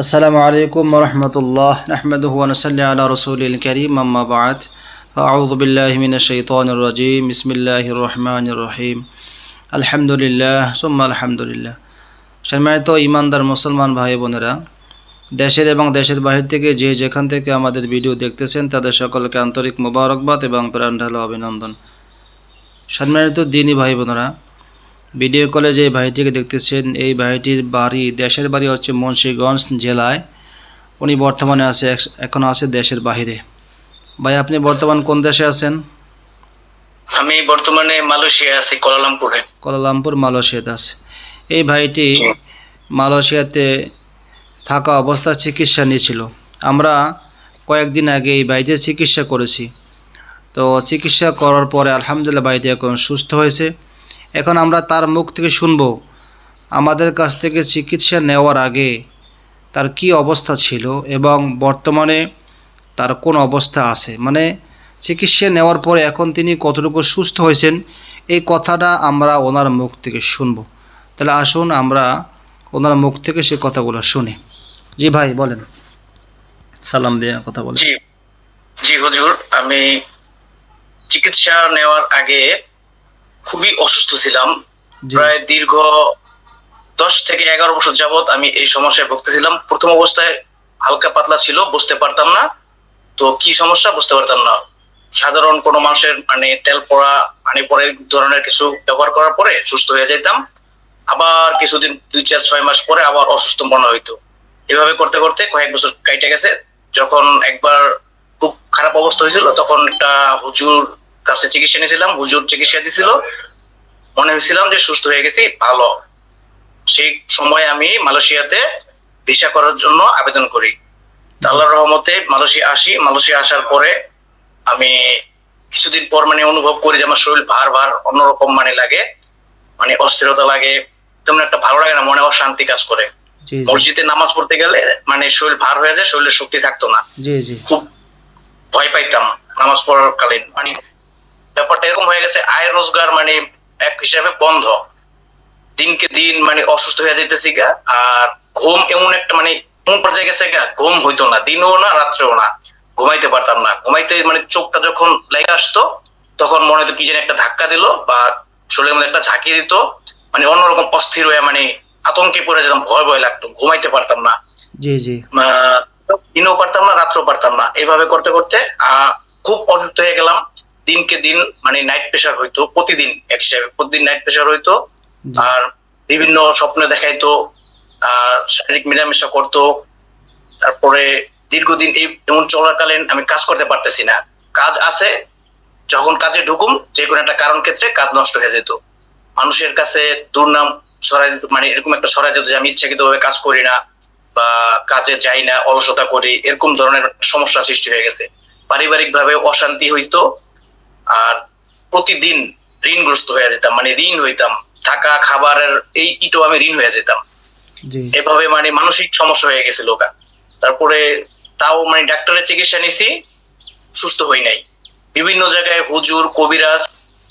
আসসালামু আলাইকুম রহমতুল্লাহ আহমদুহ নসল্লি আলা রসুল করিম আম্মাবাদ আউদ বিল্লাহমিন শৈতান রাজিম ইসমিল্লাহ রহমান রহিম। আলহামদুলিল্লাহ, সুম্মা আলহামদুলিল্লাহ। সম্মানিত ইমানদার মুসলমান ভাই বোনেরা, দেশের এবং দেশের বাহির থেকে যে যেখান থেকে আমাদের ভিডিও দেখতেছেন, তাদের সকলকে আন্তরিক মোবারকবাদ এবং প্রাণঢালো অভিনন্দন। সম্মানিত দিনী ভাই বোনেরা ভিডিও কলে যে ভাইটিকে দেখতেছেন এই ভাইটির বাড়ি দেশের বাড়ি হচ্ছে মুন্সিগঞ্জ জেলায়। উনি বর্তমানে আছে এখ- এখন আছে দেশের বাহিরে। ভাই আপনি বর্তমান কোন দেশে আছেন? আমি বর্তমানে মালয়েশিয়া আছি কোলালামপুরে কোলালামপুর মালয়েশিয়াতে আছে। এই ভাইটি মালয়েশিয়াতে থাকা অবস্থা চিকিৎসা নিয়েছিল। আমরা কয়েকদিন আগে এই ভাইটির চিকিৎসা করেছি। তো চিকিৎসা করার পরে আলহামদুলিল্লাহ ভাইটি এখন সুস্থ হয়েছে। এখন আমরা তার মুখ থেকে শুনব, আমাদের কাছ থেকে চিকিৎসা নেওয়ার আগে তার কি অবস্থা ছিল এবং বর্তমানে তার কোন অবস্থা আছে। মানে চিকিৎসা নেওয়ার পরে এখন তিনি কতটুকু সুস্থ হয়েছেন, এই কথাটা আমরা ওনার মুখ থেকে শুনব। তাহলে আসুন আমরা ওনার মুখ থেকে সে কথাগুলো শুনি। জি ভাই, বলেন। সালাম দিয়ে কথা বলেন। জি হুজুর, আমি চিকিৎসা নেওয়ার আগে খুবই অসুস্থ ছিলাম। প্রায় দীর্ঘ দশ থেকে এগারো বছর যাবত আমি এই সমস্যায় ভুগতেছিলাম। প্রথম অবস্থায় হালকা পাতলা ছিল বুঝতে পারতাম না। তো কি সমস্যা? বুঝতে পারতাম না। সাধারণ কোনো মানুষের মানে তেল পড়া পানি পরে ধরনের কিছু ব্যবহার করার পরে সুস্থ হয়ে যেতাম। আবার কিছুদিন দুই চার ছয় মাস পরে আবার অসুস্থ মনে হইতো। এভাবে করতে করতে কয়েক বছর কাইটে গেছে। যখন একবার খুব খারাপ অবস্থা হয়েছিল তখন একটা হুজুর কাছে চিকিৎসা নিয়েছিলাম হুজুর চিকিৎসা দিছিল। মনে হয়েছিলাম যে সুস্থ হয়ে গেছি ভালো। সেই সময় আমি মালয়েশিয়াতে ভিসা করার জন্য আবেদন করি। তো আল্লাহর রহমতে মালয়েশিয়া আসি। মালয়েশিয়া আসার পরে আমি কিছুদিন পর মানে অনুভব করি যে আমার শরীর ভার ভার অন্যরকম মানে লাগে। মানে অস্থিরতা লাগে। তেমন একটা ভালো লাগে না মনে অশান্তি কাজ করে। মসজিদে নামাজ পড়তে গেলে মানে শরীর ভার হয়ে যায় শরীরে শক্তি থাকতো না। খুব ভয় পাইতাম নামাজ পড়ার কালীন। মানে ব্যাপারটা এরকম হয়ে গেছে আয় রোজগার মানে এক হিসাবে বন্ধ। দিনকে দিন মানে অসুস্থ হয়ে যেতেছি গা আর ঘুম এমন একটা মানে এমন পর্যায়ে গেছে গা ঘুম হইতো না দিনও না রাত্রেও না ঘুমাইতে পারতাম না। ঘুমাইতে মানে চোখটা যখন লেগে আসতো তখন মনে হতো কি যেন একটা ধাক্কা দিল বা শরীরের মধ্যে একটা ঝাঁকিয়ে দিত মানে অন্যরকম অস্থির হয়ে মানে আতঙ্কে পড়ে যেতাম ভয় ভয় লাগতো ঘুমাইতে পারতাম না। জি জি। দিনও পারতাম না রাত্রেও পারতাম না। এইভাবে করতে করতে আহ, খুব অসুস্থ হয়ে গেলাম। দিনকে দিন মানে নাইট প্রেশার হইতো প্রতিদিন এক হিসাবে। প্রতিদিন নাইট প্রেশার হইতো আর বিভিন্ন স্বপ্নে দেখাইতো আর শারীরিক মেলামেশা করতো তারপরে দীর্ঘদিন এই এমন চলাকালীন আমি কাজ করতে পারতেছি না। কাজ আছে যখন কাজে ঢুকুম যে কোনো একটা কারণ ক্ষেত্রে কাজ নষ্ট হয়ে যেত। মানুষের কাছে দুর্নাম দিত মানে এরকম একটা সরাই যেত যে আমি ইচ্ছাকৃত ভাবে কাজ করি না বা কাজে যাই না অলসতা করি এরকম ধরনের সমস্যা সৃষ্টি হয়ে গেছে। পারিবারিক ভাবে অশান্তি হইতো আর প্রতিদিন ঋণগ্রস্ত হয়ে যেতাম মানে ঋণ হইতাম। থাকা খাবারের এই ইটো আমি ঋণ হয়ে যেতাম। এভাবে মানে মানসিক সমস্যা হয়ে গেছিল ওটা তারপরে তাও মানে ডাক্তারের চিকিৎসা নিছি সুস্থ হই নাই। বিভিন্ন জায়গায় হুজুর কবিরাজ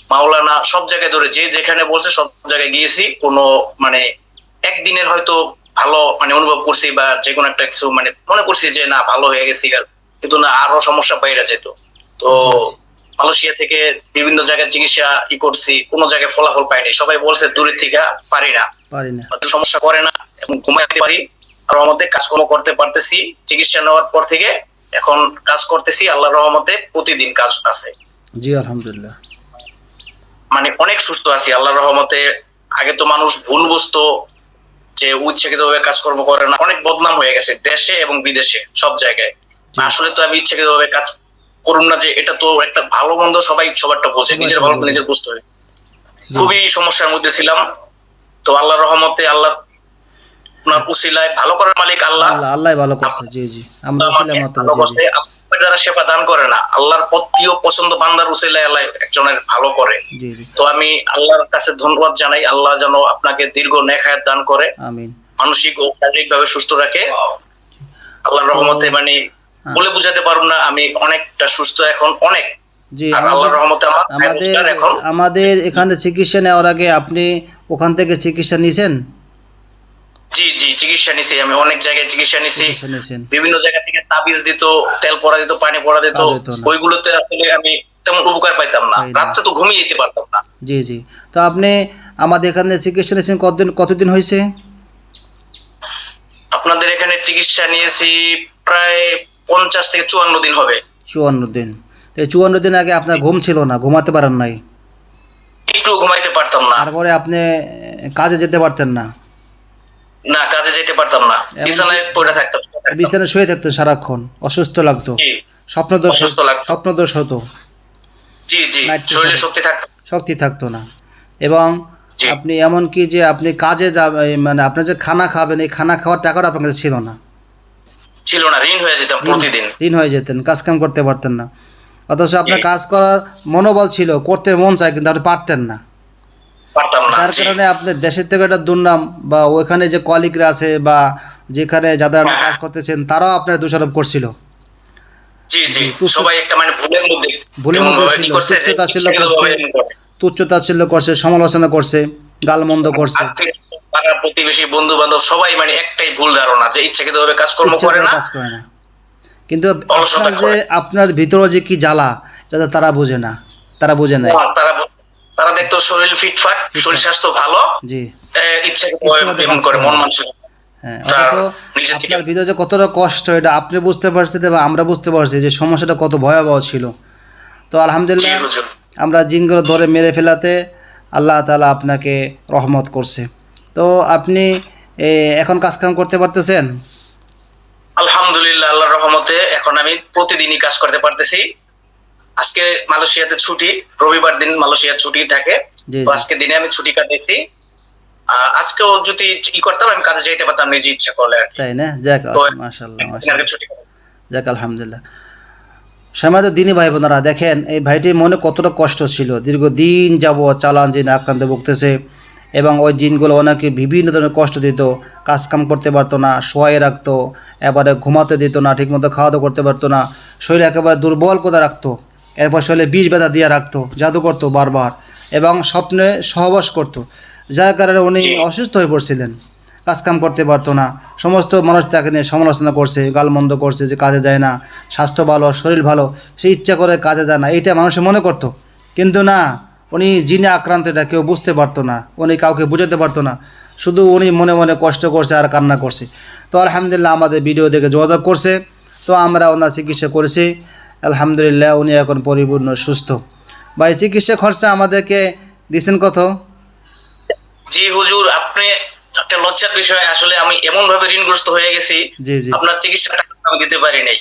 মাওলানা সব জায়গায় ধরে যে যেখানে বলছে সব জায়গায় গিয়েছি। কোনো মানে একদিনের হয়তো ভালো মানে অনুভব করছি বা যে কোনো একটা কিছু মানে মনে করছি যে না ভালো হয়ে গেছি আর কিন্তু না আরও সমস্যা বাইরে যেত। তো মালয়েশিয়া থেকে বিভিন্ন জায়গায় চিকিৎসা ই করছি কোনো জায়গায় ফলাফল পাইনি। সবাই বলছে দূরের থেকে পারি না। সমস্যা করে না এবং ঘুমাইতে পারি। আর আমাদের কাজকর্ম করতে পারতেছি চিকিৎসা নেওয়ার পর থেকে এখন কাজ করতেছি আল্লাহর রহমতে প্রতিদিন কাজ আছে। জি আলহামদুলিল্লাহ। মানে অনেক সুস্থ আছি আল্লাহর রহমতে। আগে তো মানুষ ভুল বুঝতো যে ইচ্ছাকৃত ভাবে কাজকর্ম করে না। অনেক বদনাম হয়ে গেছে দেশে এবং বিদেশে সব জায়গায়। আসলে তো আমি ইচ্ছাকৃত ভাবে কাজ করুন না যে এটা তো একটা ভালো মন্দ সবাই সবারটা বোঝে নিজের ভালো নিজের বুঝতে হয়। খুবই সমস্যার মধ্যে ছিলাম। তো আল্লাহর রহমতে আল্লাহ ওনার উসিলায় ভালো করার মালিক আল্লাহ। আল্লাহ ভালো করছে জি জি। আমরা ছিলাম মাত্র যারা সেবা দান করে না। আল্লাহর প্রিয় পছন্দ বান্দার উসিলায় আল্লাহ একজনের ভালো করে। তো আমি আল্লাহর কাছে ধন্যবাদ জানাই। আল্লাহ যেন আপনাকে দীর্ঘ নেখায়াত দান করে। আমিন। মানসিক ও শারীরিক ভাবে সুস্থ রাখে। আল্লাহর রহমতে মানে। বলে বুঝাতে পারব না আমি অনেকটা সুস্থ এখন অনেক। জি আমাদের আমাদের এখন। চিকিৎসা নেওয়ার আগে আপনি ওখান থেকে চিকিৎসা নিয়েছেন জি জি চিকিৎসা নিছি আমি অনেক জায়গায় চিকিৎসা নিছি। বিভিন্ন জায়গা থেকে তাবিজ দিত তেল পড়া দিত পানি পড়া দিত। ওইগুলোতে আসলে আমি তেমন উপকার পাইতাম না। রাত্রে তো ঘুমিয়ে যেতে পারতাম না। জি জি। তো আপনি আমাদের এখানে চিকিৎসা নিয়েছেন কতদিন কতদিন হয়েছে? আপনাদের এখানে চিকিৎসা নিয়েছি প্রায় পঞ্চাশ থেকে চুয়ান্ন দিন হবে। চুয়ান্ন দিন। তো চুয়ান্ন দিন আগে আপনার ঘুম ছিল না ঘুমাতে পারেন নাই। একটু ঘুমাইতে পারতাম না। তারপরে আপনি কাজে যেতে পারতেন না। না কাজে যেতে পারতাম না। বিছানায় পড়ে থাকতাম। বিছানায় শুয়ে থাকতেন সারাক্ষণ অসুস্থ লাগতো। স্বপ্নদোষ অসুস্থ লাগতো। স্বপ্নদোষ হতো। জি জি। শরীরে শক্তি থাকতো। শক্তি থাকতো না। এবং আপনি এমন কি যে আপনি কাজে যাবেন মানে আপনি যে খানা খাবেন এই খানা খাওয়ার টাকাটা আপনার কাছে ছিল না। ছিল না ঋণ হয়ে যেতাম প্রতিদিন। ঋণ হয়ে যেতেন কাজ কাম করতে পারতেন না। অথচ আপনার কাজ করার মনোবল ছিল করতে মন চায় কিন্তু আপনি পারতেন না। যার জি। কারণে আপনার দেশের থেকে একটা দুর্নাম বা ওখানে যে কলিগরা আছে বা যেখানে যাদের আপনি কাজ করতেছেন তারাও আপনার দোষারোপ করছিল। জি জি। সবাই একটা মানে ভুলের মধ্যে ভুলের মধ্যে ভাবে ছিল, করছে সমালোচনা করছে গালমন্দ করছে। আত্মীয়, পাড়া প্রতিবেশী বন্ধু বান্ধব সবাই মানে একটাই ভুল ধারণা যে কাজকর্ম করে না কাজ করে না। কিন্তু আপনার যে আপনার ভিতরে যে কি জ্বালা এটা তারা বোঝে না। তারা বোঝে না। তারা তারা দেখতো শরীর ফিটফাট শরীর স্বাস্থ্য ভালো। জি। করে মন মানসিক হ্যাঁ আপনার ভিতরে যে কতটা কষ্ট এটা আপনি বুঝতে পারছেন বা আমরা বুঝতে পারছি যে সমস্যাটা কত ভয়াবহ ছিল। তো আলহামদুলিল্লাহ আমরা জিনগুলো ধরে মেরে ফেলাতে আল্লাহ তালা আপনাকে রহমত করছে। তো আপনি এখন কাজকাম করতে পারতেছেন? আলহামদুলিল্লাহ আল্লাহর রহমতে এখন আমি প্রতিদিনই কাজ করতে পারতেছি। আজকে মালয়েশিয়াতে ছুটি রবিবার দিন মালয়েশিয়া ছুটি থাকে। তো আজকে দিনে আমি ছুটি কাটাইছি আজকেও যদি ই করতাম আমি কাজে যেতে পারতাম নিজে ইচ্ছা করলে আর তাই না? যাক ছুটি কাটাই। যাক আলহামদুলিল্লাহ। সমাজ দিনী ভাই বোনেরা দেখেন এই ভাইটির মনে কতটা কষ্ট ছিল। দীর্ঘদিন যাব চালান জিন আক্রান্ত ভুগতেছে। এবং ওই জিনগুলো ওনাকে বিভিন্ন ধরনের কষ্ট দিত, কাজকাম করতে পারতো না, শোয়াই রাখতো, এবারে ঘুমাতে দিত না, ঠিকমতো খাওয়া দাওয়া করতে পারতো না, শরীর একেবারে দুর্বল করে রাখতো, এরপর শরীরে বিষ ব্যথা দিয়ে রাখতো, জাদু করতো বারবার এবং স্বপ্নে সহবাস করতো, যার কারণে উনি অসুস্থ হয়ে পড়ছিলেন, কাজকাম করতে পারতো না, সমস্ত মানুষ তাকে নিয়ে সমালোচনা করছে, গালমন্দ করছে যে কাজে যায় না, স্বাস্থ্য ভালো, শরীর ভালো, সে ইচ্ছা করে কাজে যায় না, এইটা মানুষে মনে করতো, কিন্তু না উনি জিনে আক্রান্ত এটা কেউ বুঝতে পারতো না। উনি কাউকে বুঝাতে পারতো না। শুধু উনি মনে মনে কষ্ট করছে আর কান্না করছে। তো আলহামদুলিল্লাহ আমাদের ভিডিও দেখে যোগাযোগ করছে। তো আমরা ওনার চিকিৎসা করেছি। আলহামদুলিল্লাহ উনি এখন পরিপূর্ণ সুস্থ। ভাই চিকিৎসা খরচা আমাদেরকে দিচ্ছেন কত? জি হুজুর আপনি একটা লজ্জার বিষয়। আসলে আমি এমন ভাবে ঋণগ্রস্ত হয়ে গেছি। জি জি। আপনার চিকিৎসা টাকা আমি দিতে পারি নাই।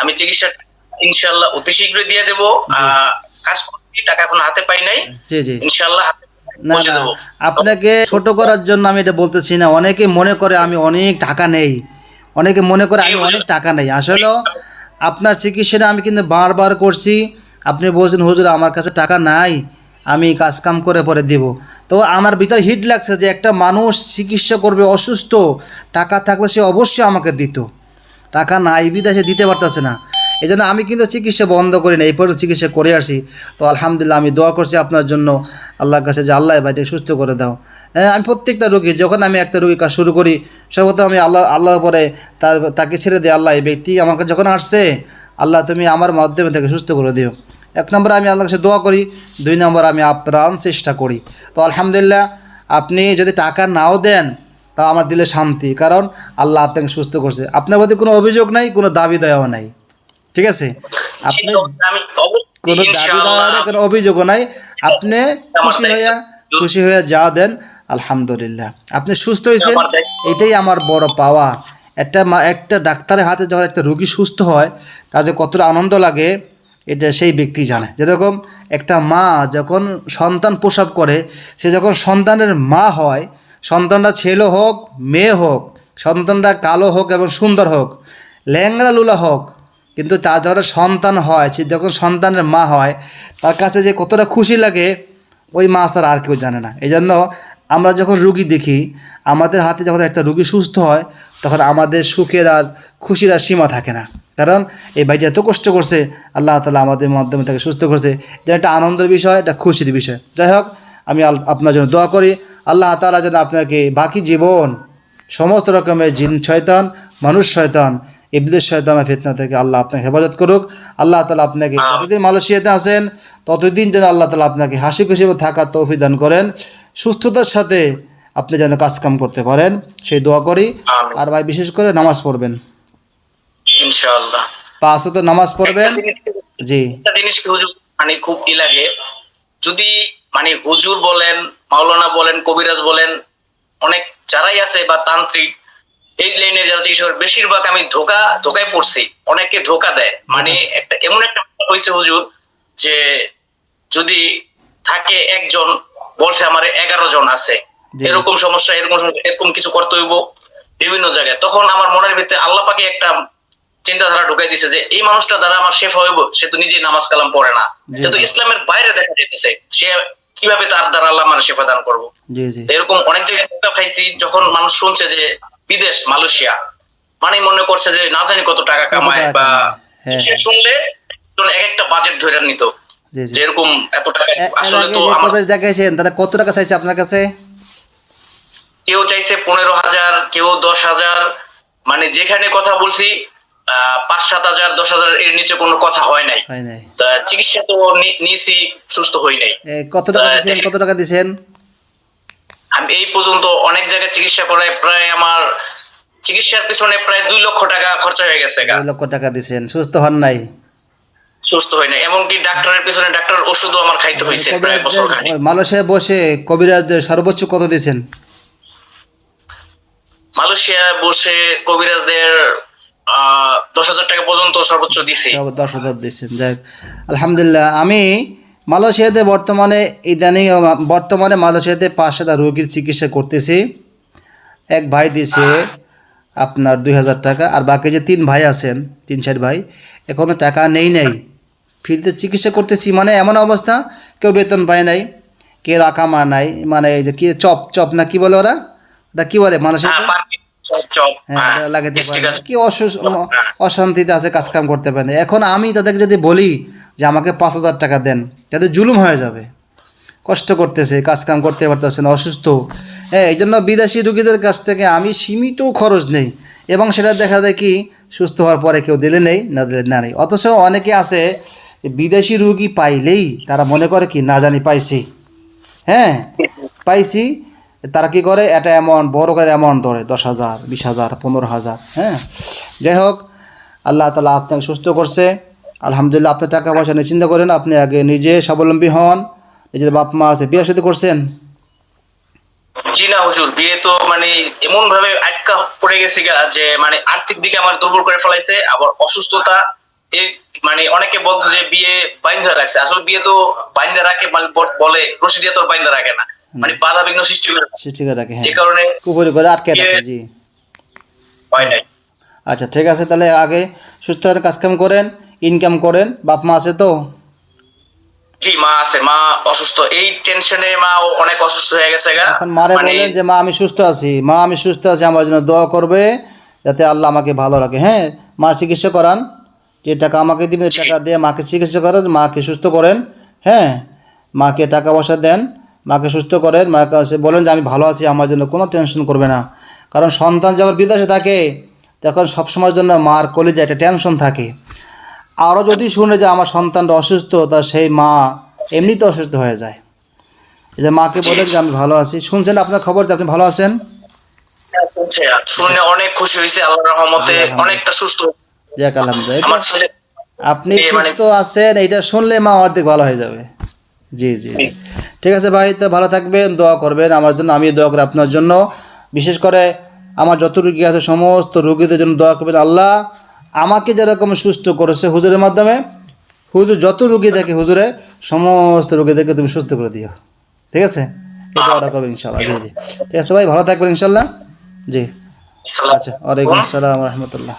আমি চিকিৎসা ইনশাল্লাহ অতি শীঘ্রই দিয়ে দেবো। কাজ টাকা এখন হাতে পাই নাই। জি জি। ইনশাল্লাহ না না আপনাকে ছোট করার জন্য আমি এটা বলতেছি না। অনেকে মনে করে আমি অনেক টাকা নেই। অনেকে মনে করে আমি অনেক টাকা নেই। আসলে আপনার চিকিৎসাটা আমি কিন্তু বারবার করছি। আপনি বলছেন হুজুর আমার কাছে টাকা নাই। আমি কাজ কাম করে পরে দিব। তো আমার ভিতরে হিট লাগছে যে একটা মানুষ চিকিৎসা করবে অসুস্থ টাকা থাকলে সে অবশ্যই আমাকে দিত। টাকা নাই বিদেশে দিতে পারতেছে না। এই জন্য আমি কিন্তু চিকিৎসা বন্ধ করি না, এই পর্যন্ত চিকিৎসা করে আসি। তো আলহামদুলিল্লাহ আমি দোয়া করছি আপনার জন্য, আল্লাহর কাছে যে আল্লাহ ভাইকে সুস্থ করে দাও। হ্যাঁ আমি প্রত্যেকটা রোগী, যখন আমি একটা রোগী কাজ শুরু করি, সর্বপ্রথম আমি আল্লাহ, আল্লাহর পরে তার, তাকে ছেড়ে দিই, আল্লাহ, এই ব্যক্তি আমার কাছে যখন আসছে, আল্লাহ, তুমি আমার মাধ্যমে তাকে সুস্থ করে দিও। এক নম্বর আমি আল্লাহর কাছে দোয়া করি, দুই নম্বর আমি আপ্রাণ চেষ্টা করি। তো আলহামদুলিল্লাহ, আপনি যদি টাকা নাও দেন তা আমার দিলে শান্তি, কারণ আল্লাহ আপনাকে সুস্থ করছে। আপনার প্রতি কোনো অভিযোগ নাই, কোনো দাবি দেওয়া নাই। ঠিক আছে? আপনি কোনো দাবি দেওয়া কোনো অভিযোগও নাই। আপনি খুশি হইয়া খুশি হইয়া যা দেন আলহামদুলিল্লাহ। আপনি সুস্থ হয়েছেন এটাই আমার বড় পাওয়া। একটা মা একটা ডাক্তারের হাতে যখন একটা রোগী সুস্থ হয় তার যে কতটা আনন্দ লাগে এটা সেই ব্যক্তি জানে। যেরকম একটা মা যখন সন্তান প্রসব করে সে যখন সন্তানের মা হয় সন্তানটা ছেলে হোক মেয়ে হোক সন্তানটা কালো হোক এবং সুন্দর হোক ল্যাংরা লুলা হোক কিন্তু তার যখন সন্তান হয়, সে যখন সন্তানের মা হয়, তার কাছে যে কতটা খুশি লাগে, ওই মা তার আর কেউ জানে না। এই জন্য আমরা যখন রুগী দেখি, আমাদের হাতে যখন একটা রুগী সুস্থ হয়, তখন আমাদের সুখের আর খুশির আর সীমা থাকে না। কারণ এই ভাইটি এত কষ্ট করছে, আল্লাহ তালা আমাদের মাধ্যমে তাকে সুস্থ করছে। এটা একটা আনন্দের বিষয়, একটা খুশির বিষয়। যাই হোক, আমি আপনার জন্য দোয়া করি, আল্লাহ তালা যেন আপনাকে বাকি জীবন, সমস্ত রকমের জিন শয়তান, মানুষ শয়তান ইবলিশ শয়তানের ফিতনা থেকে আল্লাহ আপনাকে হেফাজত করুক। আল্লাহ তালা আপনাকে যতদিন মালয়েশিয়াতে আসেন ততদিন যেন আল্লাহ তালা আপনাকে হাসি খুশি থাকার তৌফিক দান করেন। সুস্থতার সাথে আপনি যেন কাজকাম করতে পারেন সেই দোয়া করি। আর ভাই বিশেষ করে নামাজ পড়বেন। ইনশাআল্লাহ। পাঁচ তো নামাজ পড়বেন। জি। একটা জিনিস কি হুজুর মানে খুব ই লাগে। যদি মানে হুজুর বলেন মাওলানা বলেন কবিরাজ বলেন অনেক যারাই আছে বা তান্ত্রিক এই লাইনে যারা চিকিৎসা বেশিরভাগ আমি ধোকা ধোকায় পড়ছি। অনেকে ধোকা দেয়। মানে একটা এমন একটা হয়েছে হুজুর যে যদি থাকে একজন বলছে আমার এগারো জন আছে। এরকম সমস্যা এরকম সমস্যা এরকম কিছু করতে হইব বিভিন্ন জায়গায়। তখন আমার মনের ভিতরে আল্লাহ পাকে একটা চিন্তাধারা ঢুকাই দিছে যে এই মানুষটা দ্বারা আমার শেফ হইব সে তো নিজেই নামাজ কালাম পড়ে না। সে তো ইসলামের বাইরে দেখা যেতেছে সে কীভাবে তার দ্বারা আল্লাহ আমার শেফা দান করব এরকম অনেক জায়গায় খাইছি যখন মানুষ শুনছে যে বিদেশ মালয়েশিয়া। মানে মনে করছে যে না জানি কত টাকা কামায় বা হ্যাঁ। সে শুনলে এক একটা বাজেট ধরে নিত। এত টাকা আসলে তো দেখাইছেন তারা কত টাকা চাইছে আপনার কাছে? কেউ চাইছে পনেরো হাজার কেউ দশ হাজার। মানে যেখানে কথা বলছি আহ, পাঁচ সাত হাজার দশ হাজার এর নিচে কোনো কথা হয় নাই। চিকিৎসা তো নিয়েছি সুস্থ হই নাই। কত টাকা দিয়েছেন কত টাকা দিয়েছেন আমি এই পর্যন্ত অনেক জায়গায় চিকিৎসা করায় প্রায় আমার চিকিৎসার পিছনে প্রায় দুই লক্ষ টাকা খরচা হয়ে গেছে দুই লক্ষ টাকা দিয়েছেন সুস্থ হন নাই? সুস্থ হয় না এমনকি ডাক্তারের পিছনে ডাক্তার ওষুধও আমার খাইতে হয়েছে প্রায় বছর খানি কবিরাজদের- মালয়েশিয়ায় বসে কবিরাজদের সর্বোচ্চ কত দিয়েছেন মালয়েশিয়ায় বসে কবিরাজদের দশ হাজার টাকা পর্যন্ত সর্বোচ্চ দিছি। দশ হাজার দিয়েছেন যাই আলহামদুলিল্লাহ। আমি মালয়েশিয়াতে বর্তমানে ইদানিং বর্তমানে মালয়েশিয়াতে পাঁচ হাজার রোগীর চিকিৎসা করতেছি। এক ভাই দিয়েছে আপনার দুই হাজার টাকা আর বাকি যে তিন ভাই আছেন তিন চার ভাই এখনও টাকা নেই নেই। ফ্রিতে চিকিৎসা করতেছি মানে এমন অবস্থা কেউ বেতন পায় নাই কেউ রাখামা নাই মানে এই যে কি চপ চপ না কি বলে ওরা? ওটা কি বলে হ্যাঁ চপ হ্যাঁ হ্যাঁ, লাগাতে পারে। কি অসুস অশান্তিতে আছে কাজ কাম করতে পারে। না। এখন আমি তাদেরকে যদি বলি যে আমাকে পাঁচ হাজার টাকা দেন, যাতে জুলুম হয়ে যাবে। কষ্ট করতেছে কাজ কাম করতে পারতেছে না, অসুস্থ। হ্যাঁ এই জন্য বিদেশি রুগীদের কাছ থেকে আমি সীমিত খরচ নেই এবং সেটা দেখা দেখি সুস্থ হওয়ার পরে কেউ দিলে নেই, না দিলে না নেই। অথচ অনেকে আছে যে বিদেশি রুগী পাইলেই তারা মনে করে কি, না জানি, পাইছি। হ্যাঁ পাইছি। তারা কি করে? একটা অ্যামাউন্ট বড় করে অ্যামাউন্ট ধরে, দশ হাজার, বিশ হাজার, পনেরো হাজার হ্যাঁ। যাই হোক, আল্লাহ তালা আপনাকে সুস্থ করছে। আলহামদুলিল্লাহ আপনার টাকা পয়সা নিয়ে চিন্তা করেন আপনি আগে নিজে স্বাবলম্বী হন। নিজের বাপ মা আছে বিয়ে সাথে করছেন? জি না হুজুর বিয়ে তো মানে এমন ভাবে আটকা পড়ে গেছি যে মানে আর্থিক দিকে আমার দুর্বল করে ফেলাইছে আবার অসুস্থতা মানে অনেকে বলতো যে বিয়ে বাইন্ধা রাখছে। আসলে বিয়ে তো বাইন্ধা রাখে মানে বলে রশি দিয়ে তো বাইন্ধা রাখে না। মানে বাধা বিঘ্ন সৃষ্টি করে সৃষ্টি করে রাখে হ্যাঁ। যে কারণে কুপুরি করে আটকে রাখে জি। হয় নাই। আচ্ছা ঠিক আছে তাহলে আগে সুস্থ কাজকাম করেন। ইনকাম করেন বাপ মা আছে তো? জি মা আছে। মা অসুস্থ। এই টেনশনে মা অনেক অসুস্থ হয়ে গেছে গা। এখন মারে মানে বলেন যে মা আমি সুস্থ আছি। মা আমি সুস্থ আছি আমার জন্য দোয়া করবে যাতে আল্লাহ আমাকে ভালো রাখে। হ্যাঁ মা চিকিৎসা করান। যে টাকা আমাকে দিবে টাকা দিয়ে মাকে চিকিৎসা করেন মাকে সুস্থ করেন। হ্যাঁ মাকে টাকা পয়সা দেন মাকে সুস্থ করেন। মার কাছে বলেন যে আমি ভালো আছি আমার জন্য কোনো টেনশন করবে না। কারণ সন্তান যখন বিদেশে থাকে তখন সবসময়ের জন্য মার কলিজে একটা টেনশন থাকে। আরও যদি শুনে যে আমার সন্তানটা অসুস্থ তা সেই মা এমনিতে অসুস্থ হয়ে যায়। যে মাকে বলেন যে আমি ভালো আছি। শুনছেন আপনার খবর যে আপনি ভালো আছেন? শুনে অনেক খুশি হয়েছে। আল্লাহর রহমতে অনেকটা সুস্থ। যাক আলহামদুলিল্লাহ। আপনি মানে- সুস্থ আছেন এইটা শুনলে মা অর্ধেক ভালো হয়ে যাবে। জি জি জি। ঠিক আছে ভাই তো ভালো থাকবেন দোয়া করবেন আমার জন্য আমি দোয়া করি আপনার জন্য। বিশেষ করে আমার যত রুগী আছে সমস্ত রুগীদের জন্য দোয়া করবেন আল্লাহ। আমাকে যেরকম সুস্থ করেছে হুজুরের মাধ্যমে হুজুর যত রুগী দেখে হুজুরে সমস্ত রুগীদেরকে তুমি সুস্থ করে দিও। ঠিক আছে? এটা অর্ডার করবেন ইনশাল্লাহ জি জি। ঠিক আছে ভাই ভালো থাকবেন ইনশাল্লাহ জি। আচ্ছা ওয়ালাইকুম আসসালাম রহমতুল্লাহ।